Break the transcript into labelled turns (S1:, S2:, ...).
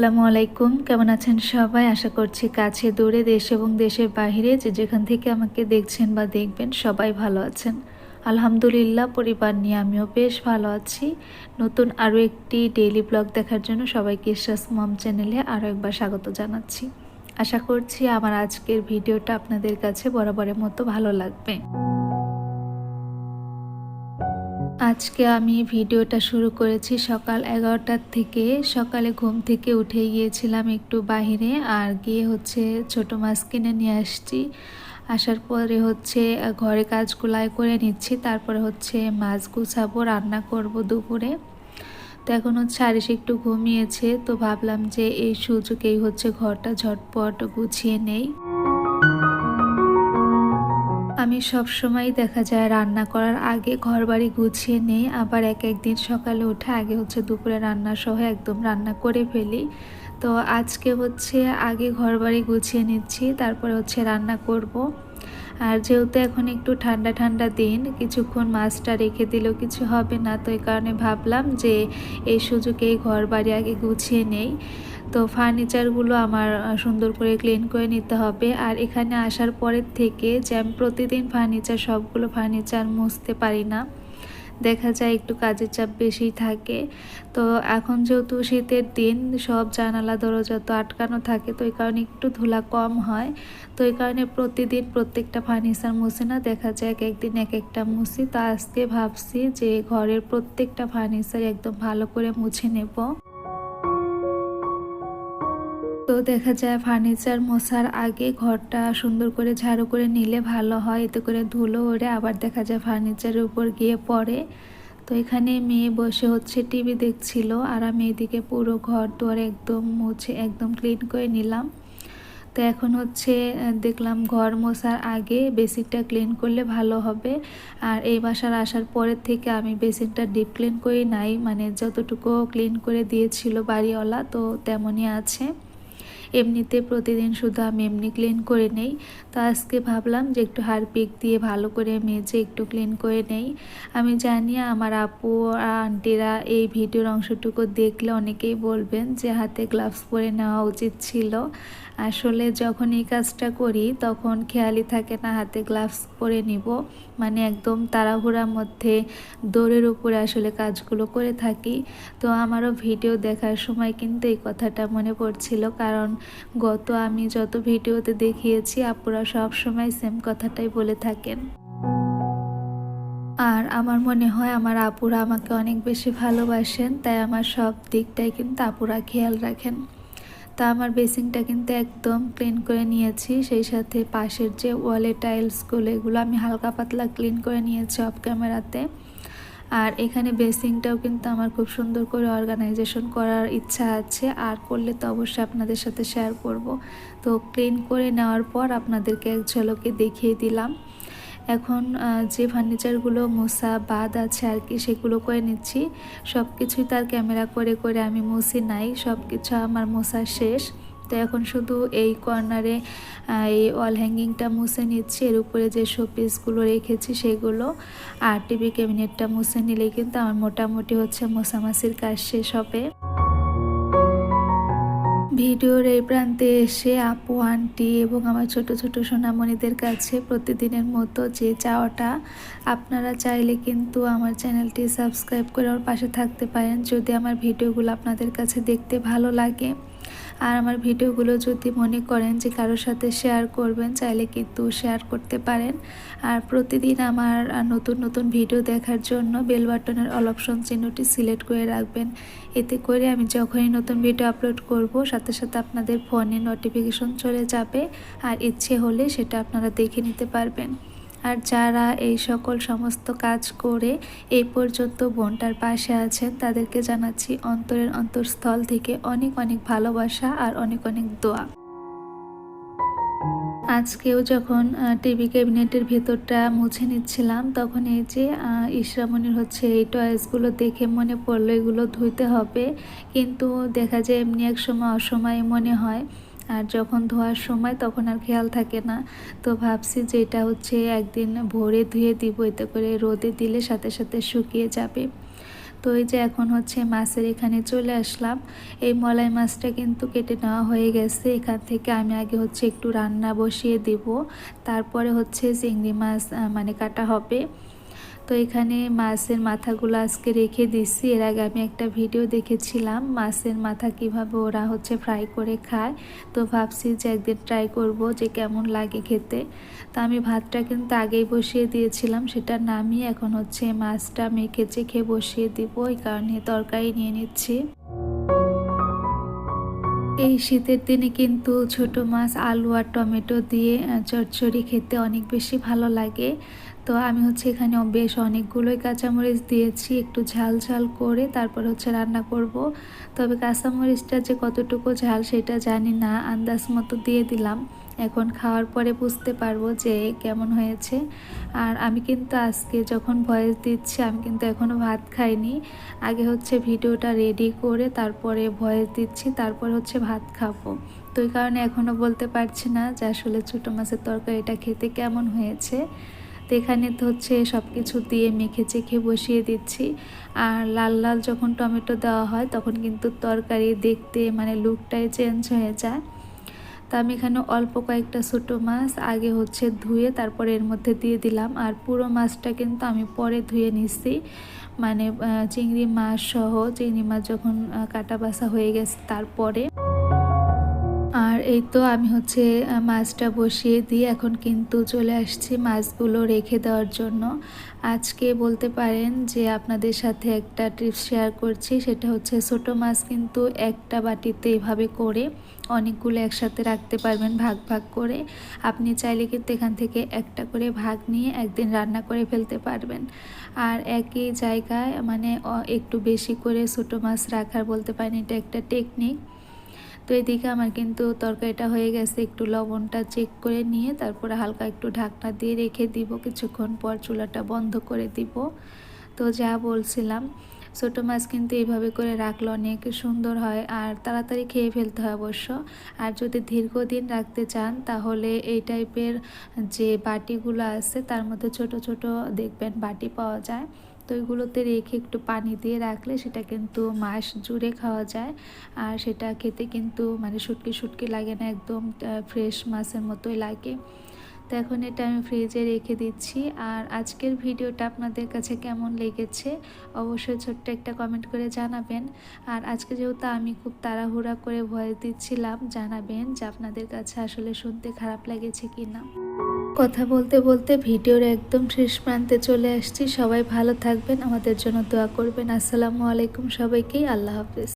S1: আসসালামু আলাইকুম। কেমন আছেন সবাই? আশা করছি কাছে, দূরে, দেশ এবং দেশের বাইরে যে যেখান থেকে আমাকে দেখছেন বা দেখবেন সবাই ভালো আছেন। আলহামদুলিল্লাহ, পরিবার নিয়ে আমিও বেশ ভালো আছি। নতুন আরও একটি ডেইলি ব্লগ দেখার জন্য সবাইকে ইশাস মম চ্যানেলে আরও একবার স্বাগত জানাচ্ছি। আশা করছি আমার আজকের ভিডিওটা আপনাদের কাছে বরাবরের মতো ভালো লাগবে। আজকে আমি ভিডিওটা শুরু করেছি সকাল এগারোটার থেকে। সকালে ঘুম থেকে উঠে গিয়েছিলাম একটু বাহিরে আর গিয়ে হচ্ছে ছোট মাছ কিনে নিয়ে আসছি। আসার পরে হচ্ছে ঘরে কাজগুলাই করে নিচ্ছি, তারপরে হচ্ছে মাছ গুছাবো, রান্না করব দুপুরে। তো এখন হচ্ছে আরিস একটু ঘুমিয়েছে, তো ভাবলাম যে এই সুযোগেই হচ্ছে ঘরটা ঝটপট গুছিয়ে নেই। আমি সব সময় দেখা যায় রান্না করার আগে ঘর বাড়ি গুছিয়ে নেই, আবার এক একদিন সকালে উঠে আগে হচ্ছে দুপুরে রান্না সহ একদম রান্না করে ফেলি তো আজকে হচ্ছে আগে ঘর বাড়ি গুছিয়ে নিচ্ছি, তারপরে হচ্ছে রান্না করব। আর যেহেতু এখন একটু ঠান্ডা ঠান্ডা দিন, কিছুক্ষণ মাছটা রেখে দিলেও কিছু হবে না, তো এই কারণে ভাবলাম যে এই সুযোগে ঘর বাড়ি আগে গুছিয়ে নেই তো ফার্নিচারগুলো আমার সুন্দর করে ক্লিন করে নিতে হবে। আর এখানে আসার পরের থেকে যে আমি প্রতিদিন ফার্নিচার, সবগুলো ফার্নিচার মুছতে পারি না। দেখা যায় একটু কাজের চাপ বেশি থাকে। তো এখন যেহেতু শীতের দিন, সব জানালা, দরজা তো আটকানো থাকে, তো এই কারণে একটু ধুলা কম হয়। তো এই কারণে প্রতিদিন প্রত্যেকটা ফার্নিচার মুছে না, দেখা যায় এক একদিন এক একটা মুছি। তো আজকে ভাবছি যে ঘরের প্রত্যেকটা ফার্নিচার একদম ভালো করে মুছে নেব। তো দেখা যায় ফার্নিচার মশার আগে ঘরটা সুন্দর করে ঝাড়ু করে নিলে ভালো হয়, এতে করে ধুলো ওড়ে, আবার দেখা যায় ফার্নিচারের উপর গিয়ে পড়ে। তো এখানে মেয়ে বসে হচ্ছে টিভি দেখছিল আর আমি এদিকে পুরো ঘর দুয়ার একদম মুছে, একদম ক্লিন করে নিলাম। তো এখন হচ্ছে দেখলাম ঘর মশার আগে বেসিনটা ক্লিন করলে ভালো হবে। আর এই বাসার আসার পরের থেকে আমি বেসিনটা ডিপ ক্লিন করি নাই মানে যতটুকু ক্লিন করে দিয়েছিল বাড়িওয়ালা তো তেমনই আছে। এমনিতে প্রতিদিন শুধু আমি এমনি ক্লিন করে নেই। তো আজকে ভাবলাম যে একটু হারপিক দিয়ে ভালো করে মেজে একটু ক্লিন করে নেই। আমি জানি আমার আপু আন্টিরা এই ভিডিওর অংশটুকু দেখলে অনেকেই বলবেন যে হাতে গ্লাভস পরে নেওয়া উচিত ছিল। আসলে যখন এই কাজটা করি, তখন খেয়ালই থাকে না, হাতে গ্লাভস পরে নিব। মানে একদম তাড়াহুড়ার মধ্যে দৌড়ের উপরে আসলে কাজগুলো করে থাকি। তো আমারও ভিডিও দেখার সময় কিন্তু এই কথাটা মনে পড়ছিল। কারণ গত আমি যত ভিডিওতে দেখিয়েছি, আপুরা সব সময় সেম কথাটাই বলে থাকেন। আর আমার মনে হয়, আমার আপুরা আমাকে অনেক বেশি ভালোবাসেন। তাই আমার সব দিকটাই কিন্তু আপুরা খেয়াল রাখেন। তা আমার বেসিংটা কিন্তু একদম ক্লিন করে নিয়েছি। সেই সাথে পাশের যে ওয়ালে টাইলসগুলো এগুলো আমি হালকা পাতলা ক্লিন করে নিয়েছি অফ ক্যামেরাতে আর এখানে বেসিংটাও কিন্তু আমার খুব সুন্দর করে অর্গানাইজেশন করার ইচ্ছা আছে। আর করলে তো অবশ্যই আপনাদের সাথে শেয়ার করব। তো ক্লিন করে নেওয়ার পর আপনাদেরকে এক ঝলকে দেখিয়ে দিলাম। এখন যে ফার্নিচারগুলো মোসা বাদ আছে আর কি, সেগুলো করে নিচ্ছি। সব কিছুই তার ক্যামেরা করে করে আমি মুছি নাই সব কিছু আমার মোসা শেষ। তো এখন শুধু এই কর্নারে এই ওয়াল হ্যাঙ্গিংটা মুছে নিচ্ছি, এর উপরে যে শোপিসগুলো রেখেছি সেগুলো। আর টিভি ক্যাবিনেটটা মুছে নিলেই কিন্তু আমার মোটামুটি হচ্ছে মোছামাছির কাজ শেষ হবে। ভিডিওর এই প্রান্তে এসে আপু, আন্টি এবং আমার ছোট ছোট সোনামণিদের কাছে প্রতিদিনের মতো যে চাওয়াটা আপনারা চাইলে কিন্তু আমার চ্যানেলটি সাবস্ক্রাইব করে আমার পাশে থাকতে পারেন। যদি আমার ভিডিওগুলো আপনাদের কাছে দেখতে ভালো লাগে আর আমার ভিডিওগুলো যদি মনে করেন যে কারোর সাথে শেয়ার করবেন, চাইলে কিন্তু শেয়ার করতে পারেন। আর প্রতিদিন আমার নতুন নতুন ভিডিও দেখার জন্য বেল বাটনের অল অপশন চিহ্নটি সিলেক্ট করে রাখবেন। এতে করে আমি যখনই নতুন ভিডিও আপলোড করব, সাথে সাথে আপনাদের ফোনে নোটিফিকেশন চলে যাবে। আর ইচ্ছে হলে সেটা আপনারা দেখে নিতে পারবেন। আর যারা এই সকল সমস্ত কাজ করে এই পর্যন্ত বোনটার পাশে আছেন, তাদেরকে জানাচ্ছি অন্তরের অন্তরস্থল থেকে অনেক অনেক ভালোবাসা আর অনেক অনেক দোয়া। আজকেও যখন টিভি ক্যাবিনেটের ভেতরটা মুছে নিচ্ছিলাম, তখন এই যে ইসরামনির হচ্ছে এই টয়েসগুলো দেখে মনে পড়ল, এগুলো ধুইতে হবে। কিন্তু দেখা যায় এমনি এক সময় অসময়ে মনে হয় আর যখন ধোয়ার সময় তখন আর খেয়াল থাকে না। তো ভাবছি যে এটা হচ্ছে একদিন ভোরে ধুয়ে দিব, এতে করে রোদে দিলে সাথে সাথে শুকিয়ে যাবে। তো এই যে এখন হচ্ছে মাছের এখানে চলে আসলাম। এই মলাই মাছটা কিন্তু কেটে নেওয়া হয়ে গেছে। এখান থেকে আমি আগে হচ্ছে একটু রান্না বসিয়ে দিব। তারপরে হচ্ছে চিংড়ি মাছ মানে কাটা হবে। তো এখানে মাছের মাথাগুলো আজকে রেখে দিচ্ছি এর আগে আমি একটা ভিডিও দেখেছিলাম মাছের মাথা কীভাবে ওরা হচ্ছে ফ্রাই করে খায়। তো ভাবছি যে একদিন ট্রাই করব যে কেমন লাগে খেতে। তো আমি ভাতটা কিন্তু আগেই বসিয়ে দিয়েছিলাম, সেটা নামিয়ে এখন হচ্ছে মাছটা মেখে চেখে বসিয়ে দিব। এই কারণে তরকারি নিয়ে নিচ্ছি। এই শীতের দিনে কিন্তু ছোট মাছ, আলু আর টমেটো দিয়ে চচ্চড়ি খেতে অনেক বেশি ভালো লাগে। তো আমি হচ্ছে এখানে বেশ অনেকগুলোই কাঁচামরিচ দিয়েছি, একটু ঝাল ঝাল করে তারপর হচ্ছে রান্না করব। তবে কাঁচামরিচটা যে কতটুকু ঝাল সেটা জানি না, আন্দাজ মতো দিয়ে দিলাম। এখন খাওয়ার পরে বুঝতে পারব যে কেমন হয়েছে। আর আমি কিন্তু আজকে যখন ভয়েস দিচ্ছি, আমি কিন্তু এখনও ভাত খাইনি। আগে হচ্ছে ভিডিওটা রেডি করে তারপরে ভয়েস দিচ্ছি, তারপর হচ্ছে ভাত খাব। তো এই কারণে এখনও বলতে পারছি না যে আসলে ছোটো মাছের তরকারিটা খেতে কেমন হয়েছে। তো এখানে তো হচ্ছে সব কিছু দিয়ে মেখে চেখে বসিয়ে দিচ্ছি। আর লাল লাল যখন টমেটো দেওয়া হয়, তখন কিন্তু তরকারি দেখতে মানে লুকটাই চেঞ্জ হয়ে যায়। তো আমি এখানে অল্প কয়েকটা ছোটো মাছ আগে হচ্ছে ধুয়ে তারপরে এর মধ্যে দিয়ে দিলাম। আর পুরো মাছটা কিন্তু আমি পরে ধুয়ে নিচ্ছি মানে চিংড়ি মাছ সহ চিংড়ি মাছ যখন কাটা বাসা হয়ে গেছে তারপরে এই তো আমি হচ্ছে মাছটা বসিয়ে দিয়ে এখন কিন্তু চলে আসছি মাছগুলো রেখে দেওয়ার জন্য। আজকে বলতে পারেন যে আপনাদের সাথে একটা টিপস শেয়ার করছি। সেটা হচ্ছে ছোট মাছ কিন্তু একটা বাটিতে এভাবে করে অনেকগুলো একসাথে রাখতে পারবেন ভাগ ভাগ করে। আপনি চাইলে কিন্তু এখান থেকে একটা করে ভাগ নিয়ে একদিন রান্না করে ফেলতে পারবেন। আর একই জায়গায় মানে একটু বেশি করে ছোটো মাছ রাখার বলতে পারেন এটা একটা টেকনিক তো এদিকে আমার কিন্তু তরকারিটা হয়ে গেছে, একটু লবণটা চেক করে নিয়ে তারপরে হালকা একটু ঢাকনা দিয়ে রেখে দিব, কিছুক্ষণ পর চুলাটা বন্ধ করে দিব। তো যা বলছিলাম, ছোটো মাছ কিন্তু এইভাবে করে রাখলে অনেক সুন্দর হয় আর তাড়াতাড়ি খেয়ে ফেলতে হয় অবশ্য। আর যদি দীর্ঘদিন রাখতে চান তাহলে এই টাইপের যে বাটিগুলো আছে তার মধ্যে ছোট ছোট দেখবেন বাটি পাওয়া যায়। তো ওইগুলোতে রেখে একটু পানি দিয়ে রাখলে সেটা কিন্তু মাস জুড়ে খাওয়া যায়। আর সেটা খেতে কিন্তু মানে শুটকি শুটকি লাগে না, একদম ফ্রেশ মাছের মতোই লাগে। তো এখন এটা আমি ফ্রিজে রেখে দিচ্ছি। আর আজকের ভিডিওটা আপনাদের কাছে কেমন লেগেছে অবশ্যই ছোট্ট একটা কমেন্ট করে জানাবেন। আর আজকে যেহেতু আমি খুব তাড়াহুড়া করে ভয়েস দিচ্ছিলাম, জানাবেন যে আপনাদের কাছে আসলে শুনতে খারাপ লেগেছে কি না কথা বলতে বলতে ভিডিওর একদম শেষ প্রান্তে চলে আসছি। সবাই ভালো থাকবেন, আমাদের জন্য দোয়া করবেন। আসসালামু আলাইকুম সবাইকেই আল্লাহ হাফিজ।